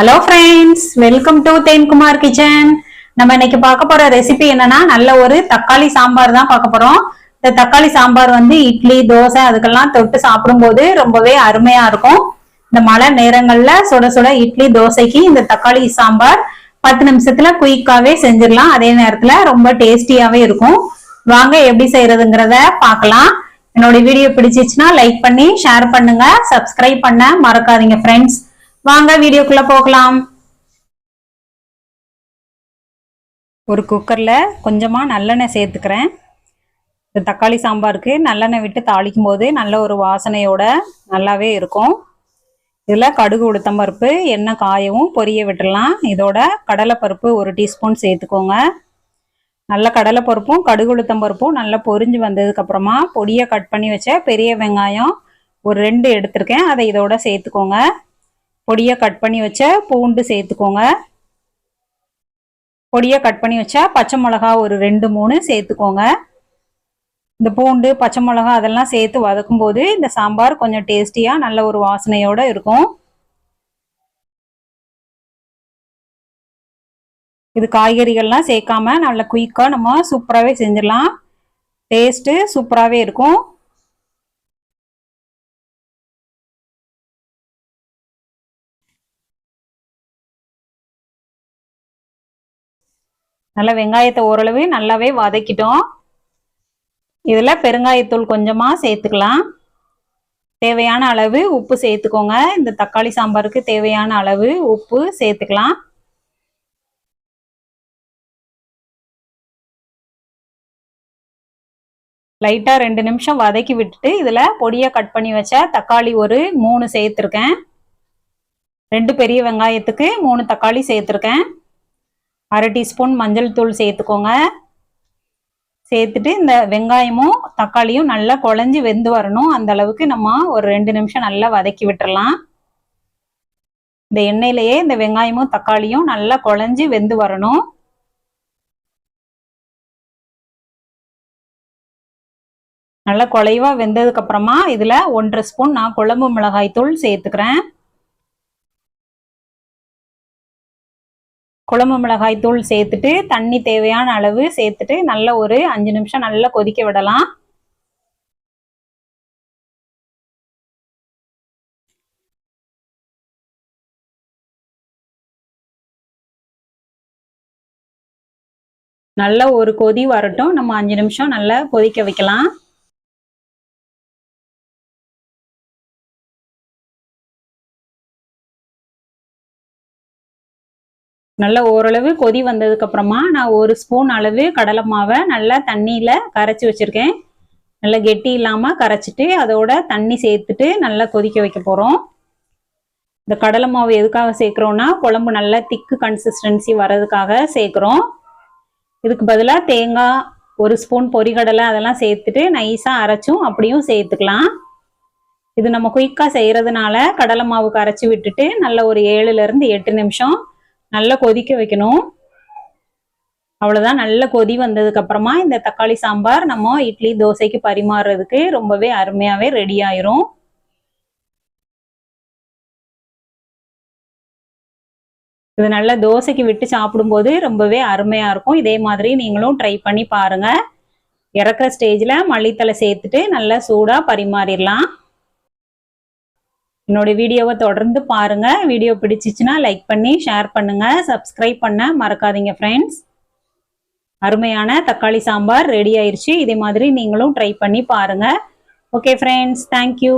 Hello friends welcome to Thenkumar kitchen நம்ம இன்னைக்கு பார்க்க போற ரெசிபி என்னன்னா நல்ல ஒரு தக்காளி சாம்பார் தான் பார்க்க போறோம். இந்த தக்காளி சாம்பார் வந்து இட்லி தோசை அதுக்கெல்லாம் தொட்டு சாப்பிடும்போது ரொம்பவே அருமையா இருக்கும். இந்த மழை நேரங்கள்ல சுட சுட இட்லி தோசைக்கு இந்த தக்காளி சாம்பார் பத்து நிமிஷத்துல குயிக்காவே செஞ்சிடலாம். அதே நேரத்துல ரொம்ப டேஸ்டியாவே இருக்கும். வாங்க எப்படி செய்யறதுங்கிறத பார்க்கலாம். என்னோட வீடியோ பிடிச்சிச்சுன்னா லைக் பண்ணி ஷேர் பண்ணுங்க. சப்ஸ்கிரைப் பண்ண மறக்காதீங்க ஃப்ரெண்ட்ஸ் வாங்க வீடியோக்குள்ள போகலாம். ஒரு குக்கர்ல கொஞ்சமா நல்லெண்ணெய் சேர்த்துக்கிறேன். இந்த தக்காளி சாம்பாருக்கு நல்லெண்ணெய் விட்டு தாளிக்கும் போது நல்ல ஒரு வாசனையோட நல்லாவே இருக்கும். இதில் கடுகு உளுத்தம் பருப்பு எண்ணெய் காயவும் பொரிய விட்டுடலாம். இதோட கடலைப்பருப்பு ஒரு டீஸ்பூன் சேர்த்துக்கோங்க. நல்ல கடலைப்பருப்பும் கடுகு உளுத்தம் பருப்பும் நல்லா பொரிஞ்சு வந்ததுக்கப்புறமா பொடியை கட் பண்ணி வச்ச பெரிய வெங்காயம் ஒரு ரெண்டு எடுத்திருக்கேன். அதை இதோட சேர்த்துக்கோங்க. பொடியை கட் பண்ணி வச்ச பூண்டு சேர்த்துக்கோங்க. பொடியை கட் பண்ணி வச்சா பச்சை மிளகா ஒரு ரெண்டு மூணு சேர்த்துக்கோங்க. இந்த பூண்டு பச்சை மிளகா அதெல்லாம் சேர்த்து வதக்கும் போது இந்த சாம்பார் கொஞ்சம் டேஸ்டியாக நல்ல ஒரு வாசனையோடு இருக்கும். இது காய்கறிகள்லாம் சேர்க்காம நல்ல குயிக்காக நம்ம சூப்பராகவே செஞ்சிடலாம். டேஸ்ட்டு சூப்பராகவே இருக்கும். நல்லா வெங்காயத்தை ஓரளவு நல்லாவே வதக்கிட்டோம். இதில் பெருங்காயத்தூள் கொஞ்சமாக சேர்த்துக்கலாம். தேவையான அளவு உப்பு சேர்த்துக்கோங்க. இந்த தக்காளி சாம்பாருக்கு தேவையான அளவு உப்பு சேர்த்துக்கலாம். லைட்டாக ரெண்டு நிமிஷம் வதக்கி விட்டுட்டு இதில் பொடியாக கட் பண்ணி வச்ச தக்காளி ஒரு மூணு சேர்த்துருக்கேன். ரெண்டு பெரிய வெங்காயத்துக்கு மூணு தக்காளி சேர்த்துருக்கேன். அரை டீஸ்பூன் மஞ்சள் தூள் சேர்த்துக்கோங்க. சேர்த்துட்டு இந்த வெங்காயமும் தக்காளியும் நல்லா குழஞ்சி வெந்து வரணும். அந்த அளவுக்கு நம்ம ஒரு ரெண்டு நிமிஷம் நல்லா வதக்கி விட்டுறலாம். இந்த எண்ணெயிலேயே இந்த வெங்காயமும் தக்காளியும் நல்லா குழஞ்சி வெந்து வரணும். நல்லா குழைவா வெந்ததுக்கு அப்புறமா இதுல ஒன்றரை ஸ்பூன் நான் குழம்பு மிளகாய் தூள் சேர்த்துக்கிறேன். குழம்பு மிளகாய் தூள் சேர்த்துட்டு தண்ணி தேவையான அளவு சேர்த்துட்டு நல்ல ஒரு அஞ்சு நிமிஷம் நல்லா கொதிக்க விடலாம். நல்ல ஒரு கொதி வரட்டும். நம்ம அஞ்சு நிமிஷம் நல்லா கொதிக்க வைக்கலாம். நல்ல ஓரளவு கொதி வந்ததுக்கப்புறமா நான் ஒரு ஸ்பூன் அளவு கடலை மாவை நல்லா தண்ணியில் கரைச்சி வச்சுருக்கேன். நல்லா கெட்டி இல்லாமல் கரைச்சிட்டு அதோட தண்ணி சேர்த்துட்டு நல்லா கொதிக்க வைக்க போகிறோம் இந்த கடலை மாவு எதுக்காக சேர்க்குறோன்னா குழம்பு நல்லா திக்கு கன்சிஸ்டன்சி வர்றதுக்காக சேர்க்குறோம். இதுக்கு பதிலாக தேங்காய் ஒரு ஸ்பூன் பொரிகடலை அதெல்லாம் சேர்த்துட்டு நைஸாக அரைச்சும் அப்படியும் சேர்த்துக்கலாம். இது நம்ம குயிக்காக செய்கிறதுனால கடலை மாவு கரைச்சி விட்டுட்டு நல்ல ஒரு ஏழுலேருந்து எட்டு நிமிஷம் நல்லா கொதிக்க வைக்கணும். அவ்வளோதான் நல்ல கொதி வந்ததுக்கு அப்புறமா இந்த தக்காளி சாம்பார் நம்ம இட்லி தோசைக்கு பரிமாறுறதுக்கு ரொம்பவே அருமையாகவே ரெடி ஆயிரும். இது நல்லா தோசைக்கு விட்டு சாப்பிடும்போது ரொம்பவே அருமையாக இருக்கும். இதே மாதிரி நீங்களும் ட்ரை பண்ணி பாருங்க. இறக்குற ஸ்டேஜில் மல்லித்தலை சேர்த்துட்டு நல்லா சூடாக பரிமாறிடலாம். என்னோட வீடியோவை தொடர்ந்து பாருங்க. வீடியோ பிடிச்சிச்சுன்னா லைக் பண்ணி ஷேர் பண்ணுங்க. சப்ஸ்கிரைப் பண்ண மறக்காதீங்க ஃப்ரெண்ட்ஸ் அருமையான தக்காளி சாம்பார் ரெடி ஆயிடுச்சு இதே மாதிரி நீங்களும் ட்ரை பண்ணி பாருங்க. Okay friends thank you